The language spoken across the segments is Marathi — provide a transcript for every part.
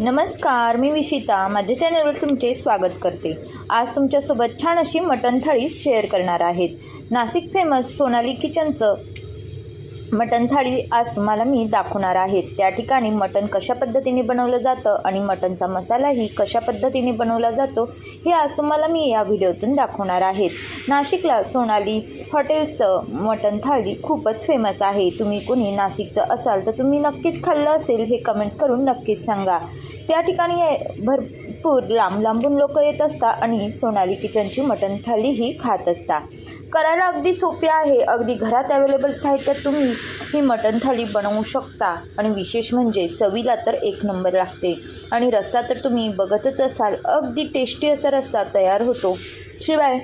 नमस्कार मी विशिता. माझ्या चॅनलवर तुमचे स्वागत करते. आज तुमच्यासोबत छान अशी मटण थाळी शेअर करणार आहेत. नाशिक फेमस सोनाली किचनचं मटण थाळी आज तुम्हाला मी दाखवणार आहे. त्या ठिकाणी मटण कशा पद्धतीने बनवलं जातं आणि मटणचा मसालाही कशा पद्धतीने बनवला जातो हे आज तुम्हाला मी या व्हिडिओतून दाखवणार आहेत नाशिकला सोनाली हॉटेल्सचं मटण थाळी खूपच फेमस आहे. तुम्ही कोणी नाशिकचं असाल तर तुम्ही नक्कीच खाल्लं असेल हे कमेंट्स करून नक्कीच सांगा. त्या ठिकाणी हे भरपूर लांब लांबून लोक येत असतात आणि सोनाली किचनची मटण थालीही खात असता करायला अगदी सोपी आहे. अगदी घरात अवेलेबल साहित्यात तुम्ही ही मटण थाळी बनवू शकता. आणि विशेष म्हणजे चवीला तर एक नंबर लागते. आणि रस्सा तर तुम्ही बघतच असाल. अगदी टेस्टी असा रस्सा तयार होतो. शिवाय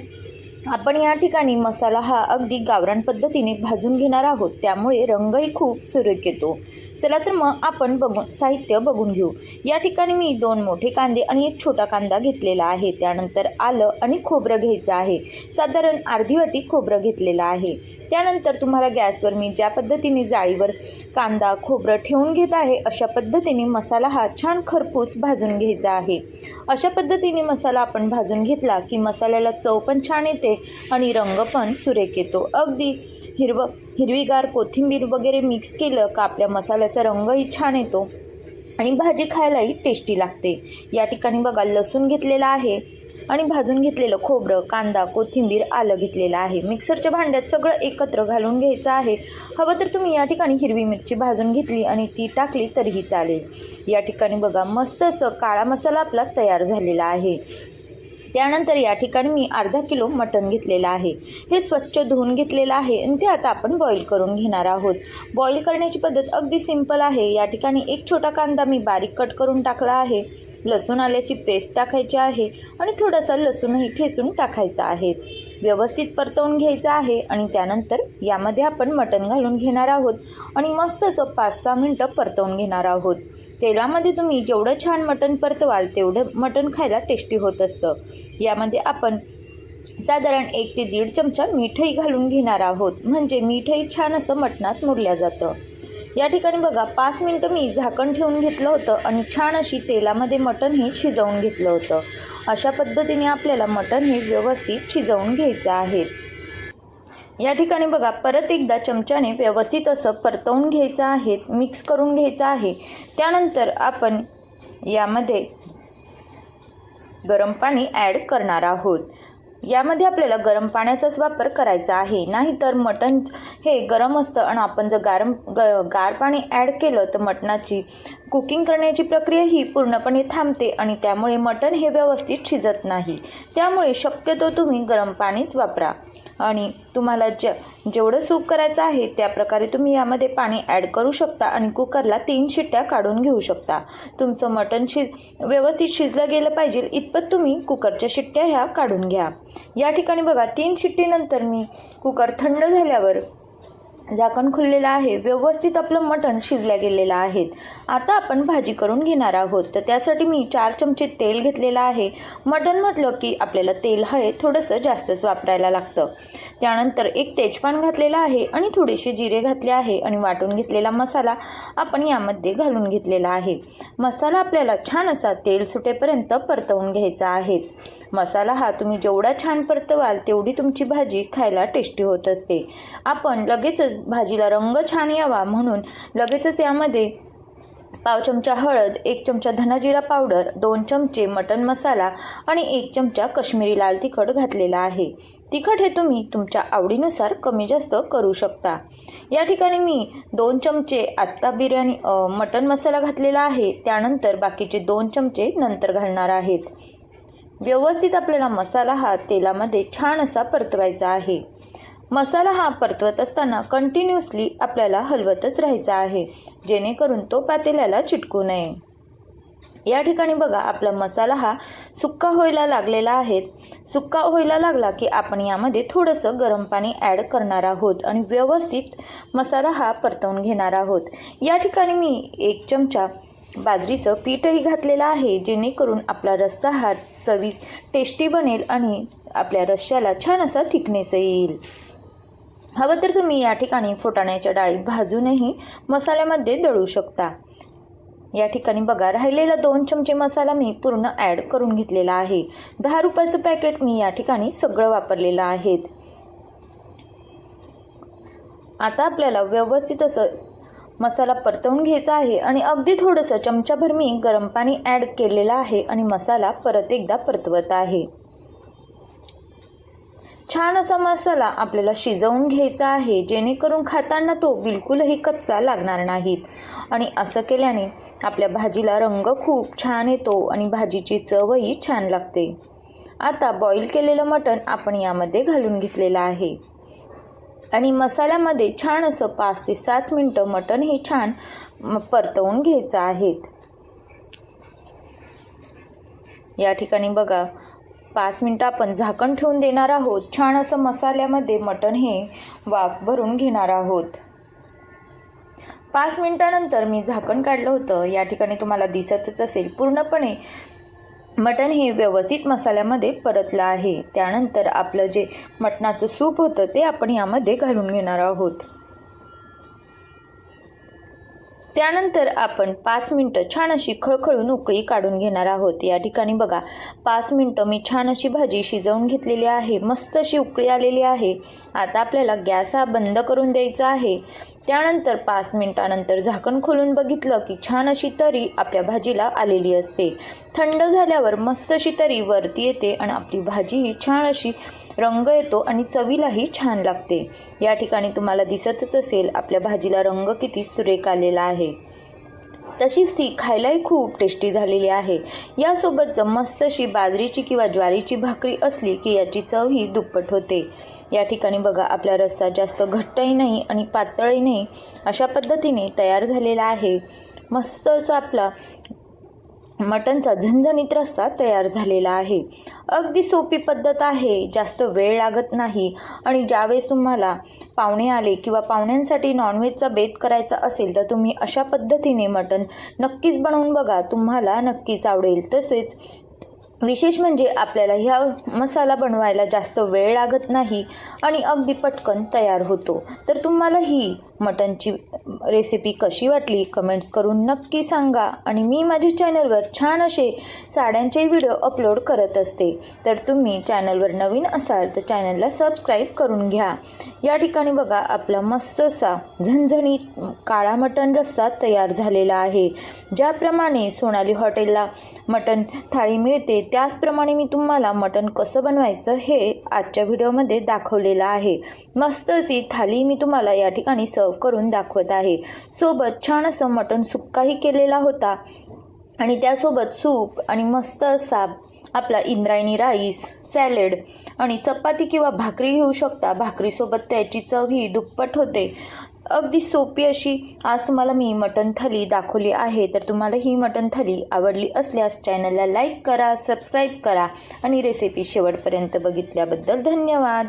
आपण या ठिकाणी मसाला हा अगदी गावरान पद्धतीने भाजून घेणार आहोत. त्यामुळे रंगही खूप सुरेख येतो. चला तर मग आपण बघून साहित्य बघून घेऊ. या ठिकाणी मी दोन मोठे कांदे आणि एक छोटा कांदा घेतलेला आहे. त्यानंतर आलं आणि खोबरं घ्यायचं आहे. साधारण अर्धी वाटी खोबरं घेतलेलं आहे. त्यानंतर तुम्हाला गॅसवर मी ज्या पद्धतीने जाळीवर कांदा खोबरं ठेवून घेत आहे अशा पद्धतीने मसाला हा छान खरपूस भाजून घ्यायचा आहे. अशा पद्धतीने मसाला आपण भाजून घेतला की मसाल्याला चव पण छान येते आणि रंग पण सुरेख येतो. अगदी हिरवं हिरवीगार कोथिंबीर वगैरे मिक्स केलं का आपल्या मसाल्याचा रंगही छान येतो. आणि भाजी खायलाही टेस्टी लागते. या ठिकाणी बघा लसूण घेतलेला आहे आणि भाजून घेतलेलं खोबरं कांदा कोथिंबीर आलं घेतलेलं आहे. मिक्सरच्या भांड्यात सगळं एकत्र घालून घ्यायचं आहे. हवं तर तुम्ही या ठिकाणी हिरवी मिरची भाजून घेतली आणि ती टाकली तरीही चालेल. या ठिकाणी बघा मस्त असं काळा मसाला आपला तयार झालेला आहे. त्यानंतर या ठिकाणी मी अर्धा किलो मटण घेतलेलं आहे. हे स्वच्छ धुवून घेतलेलं आहे आणि ते आता आपण बॉईल करून घेणार आहोत. बॉईल करण्याची पद्धत अगदी सिंपल आहे. या ठिकाणी एक छोटा कांदा मी बारीक कट करून टाकला आहे. लसूण आल्याची पेस्ट टाकायची आहे आणि थोडासा लसूणही ठेसून टाकायचा आहे. व्यवस्थित परतवून घ्यायचं आहे आणि त्यानंतर यामध्ये आपण मटण घालून घेणार आहोत आणि मस्त असं पाच सहा मिनटं परतवून घेणार आहोत. तेलामध्ये तुम्ही जेवढं छान मटण परतवाल तेवढं मटण खायला टेस्टी होत असतं. यामध्ये आपण साधारण एक ते दीड चमचा मीठही घालून घेणार आहोत. म्हणजे मीठही छान असं मटणात मुरल्या जातं. या ठिकाणी बघा पाच मिनटं मी झाकण ठेवून घेतलं होतं आणि छान अशी तेलामध्ये मटण हे शिजवून घेतलं होतं. अशा पद्धतीने आपल्याला मटण हे व्यवस्थित शिजवून घ्यायचं आहे. या ठिकाणी बघा परत एकदा चमच्याने व्यवस्थित असं परतवून घ्यायचं आहे मिक्स करून घ्यायचं आहे. त्यानंतर आपण यामध्ये गरम पाणी ॲड करणार आहोत. यामध्ये आपल्याला गरम पाण्याचाच वापर करायचा आहे. नाहीतर मटण हे गरम असतं आणि आपण जर गारम ग गार पाणी ॲड केलं तर मटणाची कुकिंग करण्याची प्रक्रिया ही पूर्णपणे थांबते आणि त्यामुळे मटण हे व्यवस्थित शिजत नाही. त्यामुळे शक्यतो तुम्ही गरम पाणीच वापरा. आणि तुम्हाला जे जेवढं सूप करायचं आहे त्या प्रकारे तुम्ही यामध्ये पाणी ॲड करू शकता आणि कुकरला तीन शिट्ट्या काढून घेऊ शकता. तुमचं मटण शिज व्यवस्थित शिजलं गेलं पाहिजे इतपत तुम्ही कुकरच्या शिट्ट्या ह्या काढून घ्या. या ठिकाणी बघा तीन शिट्टीनंतर मी कुकर थंड झाल्यावर झाकण खुललेलं आहे व्यवस्थित आपलं मटण शिजल्या गेलेलं आहे. आता आपण भाजी करून घेणार आहोत. तर त्यासाठी मी चार चमचे तेल घेतलेलं आहे. मटण म्हटलं की आपल्याला तेल हे थोडंसं जास्तच वापरायला लागतं. त्यानंतर एक तेजपान घातलेला आहे आणि थोडेसे जिरे घातले आहे आणि वाटून घेतलेला मसाला आपण यामध्ये घालून घेतलेला आहे. मसाला आपल्याला छान असा तेल सुटेपर्यंत परतवून घ्यायचा आहे. मसाला हा तुम्ही जेवढा छान परतवाल तेवढी तुमची भाजी खायला टेस्टी होत असते. आपण लगेचच भाजीला रंग छान यावा म्हणून लगेचच यामध्ये पाव चमचा हळद एक चमचा धनाजिरा पावडर दोन चमचे मटन मसाला आणि एक चमचा कश्मीरी लाल तिखट घातलेला आहे. तिखट हे तुम्ही तुमच्या आवडीनुसार कमी जास्त करू शकता. या ठिकाणी मी दोन चमचे आत्ता बिर्याणी मटन मसाला घातलेला आहे. त्यानंतर बाकीचे दोन चमचे नंतर घालणार आहेत. व्यवस्थित आपल्याला मसाला हा तेलामध्ये छान असा परतवायचा आहे. मसाला हा परतवत असताना कंटिन्युअसली आपल्याला हलवतच राहायचा आहे. जेणेकरून तो पातेल्याला चिटकू नये. या ठिकाणी बघा आपला मसाला हा सुक्का व्हायला लागलेला आहे. सुक्का व्हायला लागला की आपण यामध्ये थोडंसं गरम पाणी ॲड करणार आहोत आणि व्यवस्थित मसाला हा परतवून घेणार आहोत. या ठिकाणी मी एक चमचा बाजरीचं पीठही घातलेलं आहे जेणेकरून आपला रस्सा हा चवी टेस्टी बनेल आणि आपल्या रश्श्याला छान असा थिकनेस येईल. हवं तर तुम्ही या ठिकाणी फुटाण्याच्या डाळी भाजूनही मसाल्यामध्ये दळू शकता. या ठिकाणी बघा राहिलेला दोन चमचे मसाला मी पूर्ण ॲड करून घेतलेला आहे. दहा रुपयाचं पॅकेट मी या ठिकाणी सगळं वापरलेलं आहेत. आता आपल्याला व्यवस्थित असं मसाला परतवून घ्यायचा आहे आणि अगदी थोडंसं चमचाभर मी गरम पाणी ॲड केलेलं आहे आणि मसाला परत एकदा परतवत आहे. छान असा मसाला आपल्याला शिजवून घ्यायचा आहे जेणेकरून खाताना तो बिलकुलही कच्चा लागणार नाहीत. आणि असं केल्याने आपल्या भाजीला रंग खूप छान येतो आणि भाजीची चवही छान लागते. आता बॉईल केलेलं मटण आपण यामध्ये घालून घेतलेलं आहे. आणि मसाल्यामध्ये छान असं पाच ते सात मिनटं मटण हे छान परतवून घ्यायचं आहेत या ठिकाणी बघा पाच मिनटं आपण झाकण ठेवून देणार आहोत. छान असं मसाल्यामध्ये मटण हे वाफ भरून घेणार आहोत. पाच मिनटानंतर मी झाकण काढलं होतं. या ठिकाणी तुम्हाला दिसतच असेल पूर्णपणे मटण हे व्यवस्थित मसाल्यामध्ये परतलं आहे. त्यानंतर आपलं जे मटणाचं सूप होतं ते आपण यामध्ये घालून घेणार आहोत. त्यानंतर आपण पाच मिनटं छान अशी खळखळून उकळी काढून घेणार आहोत. या ठिकाणी बघा पाच मिनटं मी छान अशी भाजी शिजवून घेतलेली आहे. मस्त अशी उकळी आलेली आहे. आता आपल्याला गॅस हा बंद करून द्यायचा आहे. त्यानंतर पाच मिनटानंतर झाकण खोलून बघितलं की छान अशी तरी आपल्या भाजीला आलेली असते. थंड झाल्यावर मस्त अशी तरी वरती येते आणि आपली भाजी ही छान अशी रंग येतो आणि चवीलाही छान लागते. या ठिकाणी तुम्हाला दिसतच असेल आपल्या भाजीला रंग किती सुरेख आलेला आहे. तशीच ती खायलाही खूप टेस्टी झालेली आहे. यासोबत जर मस्त अशी बाजरीची किंवा ज्वारीची भाकरी असली की याची चव ही दुप्पट होते. या ठिकाणी बघा आपला रस्सा जास्त घट्टही नाही आणि पातळही नाही अशा पद्धतीने तयार झालेला आहे. मस्त असा आपला मटनचा झणझणीत रस्सा तयार झालेला आहे. अगदी सोपी पद्धत आहे जास्त वेळ लागत नाही आणि ज्यावेळेस तुम्हाला पाहुणे आले किंवा पाहुण्यांसाठी नॉनव्हेजचा बेत करायचा असेल तर तुम्ही अशा पद्धतीने मटण नक्कीच बनवून बघा. तुम्हाला नक्कीच आवडेल. तसेच विशेष म्हणजे आपल्याला ह्या मसाला बनवायला जास्त वेळ लागत नाही आणि अगदी पटकन तयार होतो. तर तुम्हाला ही मटनची रेसिपी कशी वाटली कमेंट्स करून नक्की सांगा आणि मी माझ्या चॅनलवर छान असे साड्यांचे व्हिडिओ अपलोड करत असते. तर तुम्ही चॅनलवर नवीन असाल तर चॅनलला सबस्क्राईब करून घ्या. या ठिकाणी बघा आपला मस्त असा झणझणीत काळा मटण रस्सा तयार झालेला आहे. ज्याप्रमाणे सोनाली हॉटेलला मटण थाळी मिळते त्याचप्रमाणे मी तुम्हाला मटण कसं बनवायचं हे आजच्या व्हिडिओमध्ये दाखवलेलं आहे. मस्त अशी थाली मी तुम्हाला या ठिकाणी सर्व करून दाखवत आहे. सोबत छान असं मटण सुक्काही केलेला होता. आणि त्यासोबत सूप आणि मस्त असा आपला इंद्रायणी राईस सॅलेड आणि चपाती किंवा भाकरी घेऊ शकता. भाकरीसोबत त्याची चव ही दुप्पट होते. अगदी सोपी अशी आज तुम्हाला मी मटन थाली दाखवली आहे तर तुम्हाला ही मटन थाली आवडली असल्यास चॅनलला लाईक करा सबस्क्राईब करा आणि रेसिपी शेवटपर्यंत बघितल्याबद्दल धन्यवाद.